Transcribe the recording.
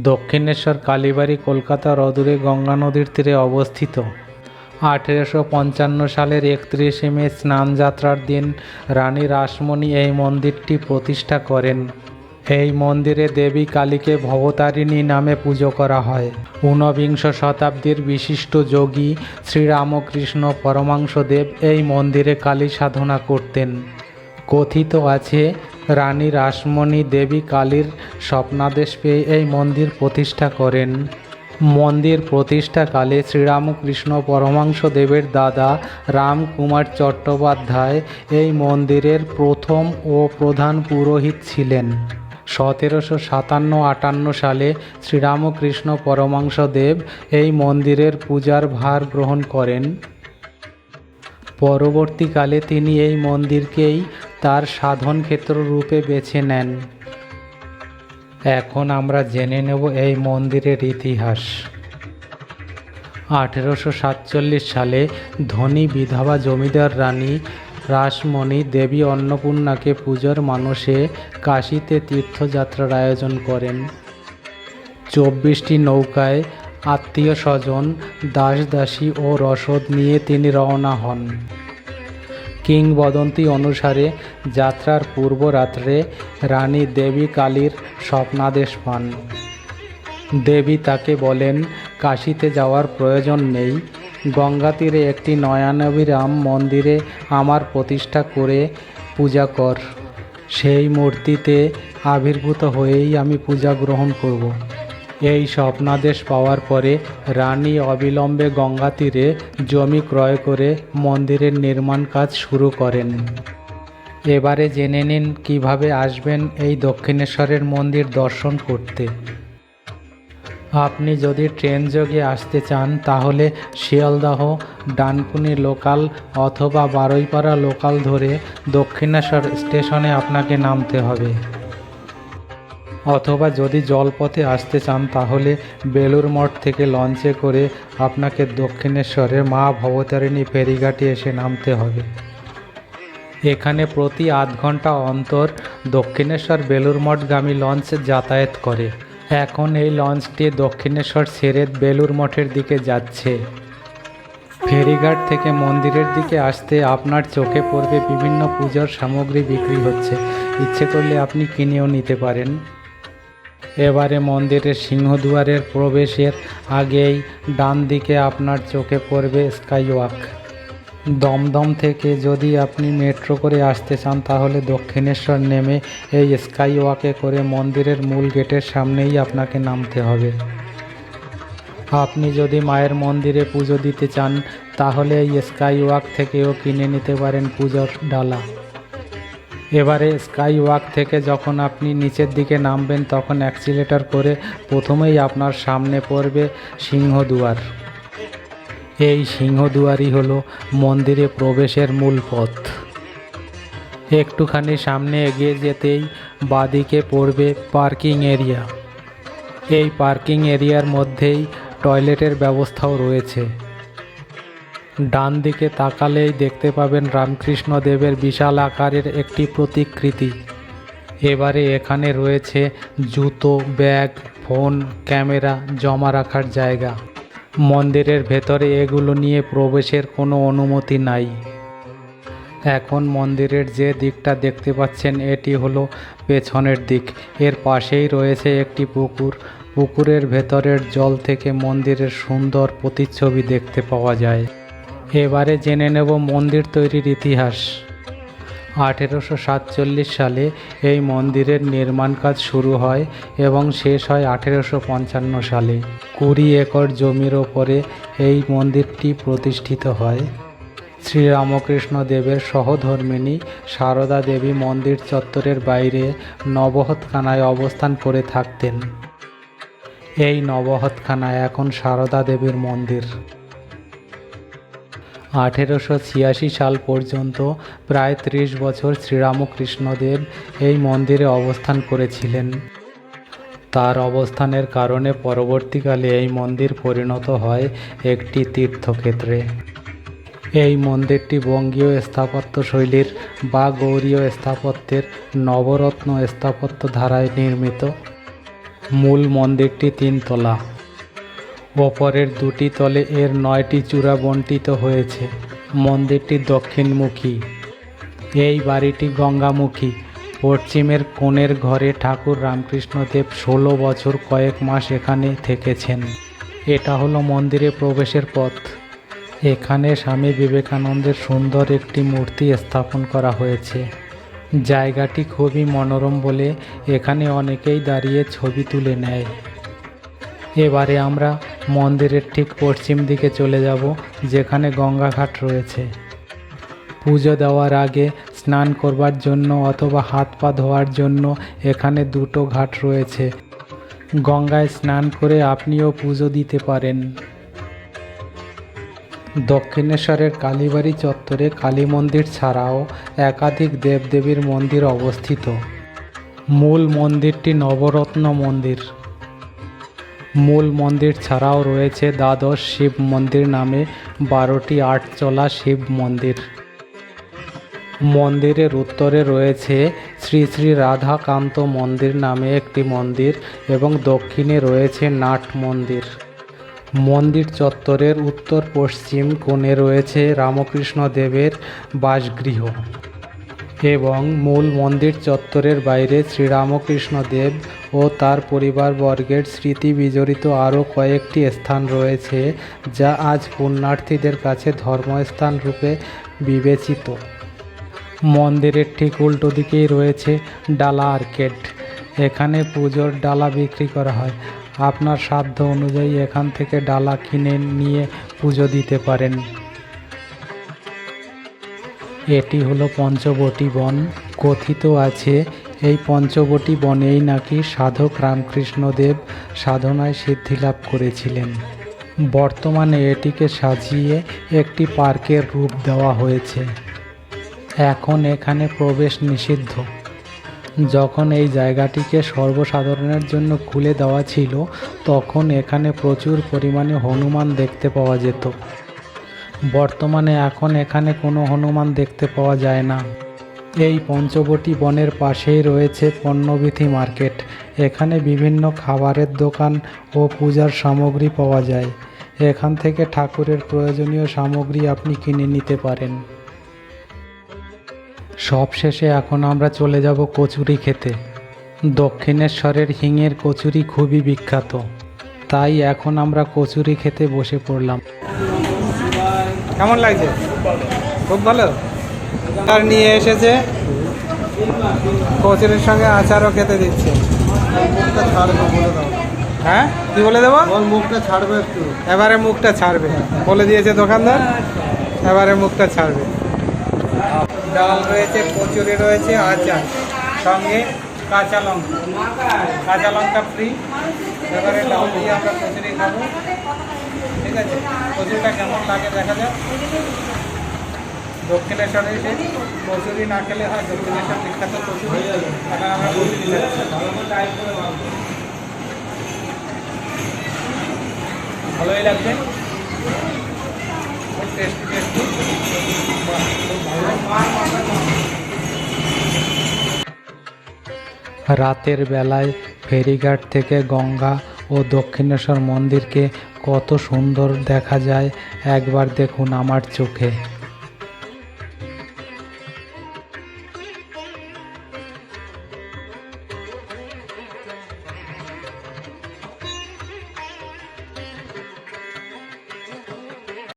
দক্ষিণেশ্বর, কালীবাড়ি কলকাতার অদূরে গঙ্গা নদীর তীরে অবস্থিত। আঠেরোশো পঞ্চান্ন সালের একত্রিশে মে স্নানযাত্রার দিন রানী রাসমণি এই মন্দিরটি প্রতিষ্ঠা করেন। এই মন্দিরে দেবী কালীকে ভবতারিণী নামে পুজো করা হয়। ঊনবিংশ শতাব্দীর বিশিষ্ট যোগী শ্রীরামকৃষ্ণ পরমাংশদেব এই মন্দিরে কালী সাধনা করতেন। কথিত আছে রানী রাসমণি দেবী কালীর স্বপ্নাদেশ পেয়ে এই মন্দির প্রতিষ্ঠা করেন। মন্দির প্রতিষ্ঠাকালে শ্রীরামকৃষ্ণ পরমাংশ দেবের দাদা রামকুমার চট্টোপাধ্যায় এই মন্দিরের প্রথম ও প্রধান পুরোহিত ছিলেন। সতেরোশো সাতান্ন আটান্ন সালে শ্রীরামকৃষ্ণ পরমাংশ দেব এই মন্দিরের পূজার ভার গ্রহণ করেন। পরবর্তীকালে তিনি এই মন্দিরকেই তার সাধন ক্ষেত্র রূপে বেছে নেন। এখন আমরা জেনে নেব এই মন্দিরের ইতিহাস। আঠেরোশো সাতচল্লিশ সালে ধনী বিধবা জমিদার রানী রাসমণি দেবী অন্নপূর্ণাকে পুজোর মানসে কাশীতে তীর্থযাত্রার আয়োজন করেন। চব্বিশটি নৌকায় আত্মীয় স্বজন দাস দাসী ও রসদ নিয়ে তিনি রওনা হন। কিংবদন্তি অনুসারে যাত্রার পূর্ব রাত্রে রানী দেবী কালীর স্বপ্নাদেশ পান। দেবী তাকে বলেন, কাশিতে যাওয়ার প্রয়োজন নেই। গঙ্গা তীরে একটি নয়ানবিরাম মন্দিরে আমার প্রতিষ্ঠা করে পূজা কর। সেই মূর্তিতে আবির্ভূত হয়েই আমি পূজা গ্রহণ করব। এই স্বপ্নাদেশ পাওয়ার পরে রানী অবিলম্বে গঙ্গা তীরে জমি ক্রয় করে মন্দিরের নির্মাণ কাজ শুরু করেন। এবারে জেনে নিন কীভাবে আসবেন এই দক্ষিণেশ্বরের মন্দির দর্শন করতে। আপনি যদি ট্রেন যোগে আসতে চান, তাহলে শিয়ালদাহ, ডানকুনি লোকাল অথবা বারুইপাড়া লোকাল ধরে দক্ষিণেশ্বর স্টেশনে আপনাকে নামতে হবে। অথবা যদি জলপথে আসতে চান, তাহলে বেলুর মঠ থেকে লঞ্চে করে আপনাকে দক্ষিণেশ্বরের মা ভবতারিণী ফেরিঘাটে এসে নামতে হবে। এখানে প্রতি আধ ঘণ্টা অন্তর দক্ষিণেশ্বর বেলুর মঠগামী লঞ্চ যাতায়াত করে। এখন এই লঞ্চটি দক্ষিণেশ্বর ছেড়ে বেলুর মঠের দিকে যাচ্ছে। ফেরিঘাট থেকে মন্দিরের দিকে আসতে আপনার চোখে পড়বে বিভিন্ন পূজার সামগ্রী বিক্রি হচ্ছে। ইচ্ছে করলে আপনি কিনেও নিতে পারেন। এবারে মন্দিরের সিংহদুয়ারের প্রবেশের আগেই ডান দিকে আপনার চোখে পড়বে স্কাই ওয়াক দমদম থেকে যদি আপনি মেট্রো করে আসতে চান, তাহলে দক্ষিণেশ্বর নেমে এই স্কাই ওয়াকে করে মন্দিরের মূল গেটের সামনেই আপনাকে নামতে হবে। আপনি যদি মায়ের মন্দিরে পুজো দিতে চান, তাহলে এই স্কাই ওয়াক থেকেও কিনে নিতে পারেন পুজোর ডালা। এবারে স্কাই ওয়াক থেকে যখন আপনি নিচের দিকে নামবেন, তখন অ্যাক্সিলেটর করে প্রথমেই আপনার সামনে পড়বে সিংহদুয়ার। এই সিংহদুয়ারই হলো মন্দিরে প্রবেশের মূল পথ। একটুখানি সামনে এগিয়ে যেতেই বাদিকে পড়বে পার্কিং এরিয়া। এই পার্কিং এরিয়ার মধ্যেই টয়লেটের ব্যবস্থাও রয়েছে। ডান দিকে তাকালেই দেখতে পাবেন রামকৃষ্ণ দেবের বিশাল আকারের একটি প্রতিকৃতি। এবারে এখানে রয়েছে জুতো, ব্যাগ, ফোন, ক্যামেরা জমা রাখার জায়গা। মন্দিরের ভেতরে এগুলো নিয়ে প্রবেশের কোনো অনুমতি নাই। এখন মন্দিরের যে দিকটা দেখতে পাচ্ছেন, এটি হলো পেছনের দিক। এর পাশেই রয়েছে একটি পুকুর। পুকুরের ভেতরের জল থেকে মন্দিরের সুন্দর প্রতিচ্ছবি দেখতে পাওয়া যায়। এবারে জেনে নেব মন্দির তৈরির ইতিহাস। আঠেরোশো সাতচল্লিশ সালে এই মন্দিরের নির্মাণ কাজ শুরু হয় এবং শেষ হয় আঠেরোশো পঞ্চান্ন সালে। কুড়ি একর জমির ওপরে এই মন্দিরটি প্রতিষ্ঠিত হয়। শ্রীরামকৃষ্ণ দেবের সহধর্মিণী সারদা দেবী মন্দির চত্বরের বাইরে নবহৎখানায় অবস্থান করে থাকতেন। এই নবহতখানা এখন সারদা দেবীর মন্দির। আঠেরোশো ছিয়াশি সাল পর্যন্ত প্রায় ত্রিশ বছর শ্রীরামকৃষ্ণদেব এই মন্দিরে অবস্থান করেছিলেন। তার অবস্থানের কারণে পরবর্তীকালে এই মন্দির পরিণত হয় একটি তীর্থক্ষেত্রে। এই মন্দিরটি বঙ্গীয় স্থাপত্য শৈলীর বা গৌরীয় স্থাপত্যের নবরত্ন স্থাপত্য ধারায় নির্মিত। মূল মন্দিরটি তিনতলা। ওপরের দুটি তলে এর নয়টি চূড়া বন্টিত হয়েছে, মন্দিরটি দক্ষিণমুখী। এই বাড়িটি গঙ্গামুখী। পশ্চিমের কোণের ঘরে ঠাকুর রামকৃষ্ণদেব ষোলো বছর কয়েক মাস এখানে থেকেছেন। এটা হলো মন্দিরে প্রবেশের পথ। এখানে স্বামী বিবেকানন্দের সুন্দর একটি মূর্তি স্থাপন করা হয়েছে। জায়গাটি খুবই মনোরম বলে এখানে অনেকেই দাঁড়িয়ে ছবি তুলে নেয়। এবারে আমরা মন্দিরের ঠিক পশ্চিম দিকে চলে যাব, যেখানে গঙ্গাঘাট রয়েছে। পুজো দেওয়ার আগে স্নান করবার জন্য অথবা হাত পা ধোয়ার জন্য এখানে দুটো ঘাট রয়েছে। গঙ্গায় স্নান করে আপনিও পুজো দিতে পারেন। দক্ষিণেশ্বরের কালীবাড়ি চত্বরে কালী মন্দির ছাড়াও একাধিক দেবদেবীর মন্দির অবস্থিত। মূল মন্দিরটি নবরত্ন মন্দির। মূল মন্দির ছাড়াও রয়েছে দ্বাদশ শিব মন্দির নামে বারোটি আটচলা শিব মন্দির। মন্দিরের উত্তরে রয়েছে শ্রী শ্রী রাধাকান্ত মন্দির নামে একটি মন্দির এবং দক্ষিণে রয়েছে নাট মন্দির। মন্দির চত্বরের উত্তর পশ্চিম কোণে রয়েছে রামকৃষ্ণ দেবের বাসগৃহ এবং মূল মন্দির চত্বরের বাইরে শ্রীরামকৃষ্ণ দেব ও তার পরিবারবর্গের স্মৃতি বিজড়িত আরও কয়েকটি স্থান রয়েছে যা আজ পুণ্যার্থীদের কাছে ধর্মস্থান রূপে বিবেচিত। মন্দিরের ঠিক উল্টো দিকেই রয়েছে ডালা আর্কেড। এখানে পুজোর ডালা বিক্রি করা হয়। আপনার সাধ্য অনুযায়ী এখান থেকে ডালা কিনে নিয়ে পুজো দিতে পারেন। এটি হলো পঞ্চবটি বন। কথিত আছে এই পঞ্চবটী বনেই নাকি সাধক রামকৃষ্ণদেব সাধনায় সিদ্ধিলাভ করেছিলেন। বর্তমানে এটিকে সাজিয়ে একটি পার্কের রূপ দেওয়া হয়েছে। এখন এখানে প্রবেশ নিষিদ্ধ। যখন এই জায়গাটিকে সর্বসাধারণের জন্য খুলে দেওয়া ছিল, তখন এখানে প্রচুর পরিমাণে হনুমান দেখতে পাওয়া যেত। বর্তমানে এখন এখানে কোনো হনুমান দেখতে পাওয়া যায় না। এই পঞ্চবটি বনের পাশেই রয়েছে পণ্যবিথি মার্কেট। এখানে বিভিন্ন খাবারের দোকান ও পূজার সামগ্রী পাওয়া যায়। এখান থেকে ঠাকুরের প্রয়োজনীয় সামগ্রী আপনি কিনে নিতে পারেন। সবশেষে এখন আমরা চলে যাব কচুরি খেতে। দক্ষিণেশ্বরের হিঙের কচুরি খুবই বিখ্যাত। তাই এখন আমরা কচুরি খেতে বসে পড়লাম। কেমন লাগছে? খুব ভালো? আর নিয়ে এসেছে। কচুরির সঙ্গে আচারও খেতে দিচ্ছে। মুখটা ছাড়বে বলে দাও। হ্যাঁ? কি বলে দেবো? মুখটা ছাড়বে একটু। এবারে মুখটা ছাড়বে। বলে দিয়েছে দোকানদার। এবারে মুখটা ছাড়বে। ডাল রয়েছে কচুরি রয়েছে আচার। সঙ্গে কাঁচা লঙ্কা। কাঁচা লঙ্কা ফ্রি এবারে ডাল দিয়ে আমরা কচুরি খাব। ঠিক আছে? কচুরিটা কেমন লাগে দেখা যাক। দক্ষিণেশ্বরে এসে কচুরি না খেলে হয়, দক্ষিণেশ্বর বিখ্যাত কচুরি এখন আমরা কচুরি ভালোই লাগবে রাতের বেলায় ফেরিঘাট থেকে গঙ্গা ও দক্ষিণেশ্বর মন্দিরকে কত সুন্দর দেখা যায়, একবার দেখুন আমার চোখে।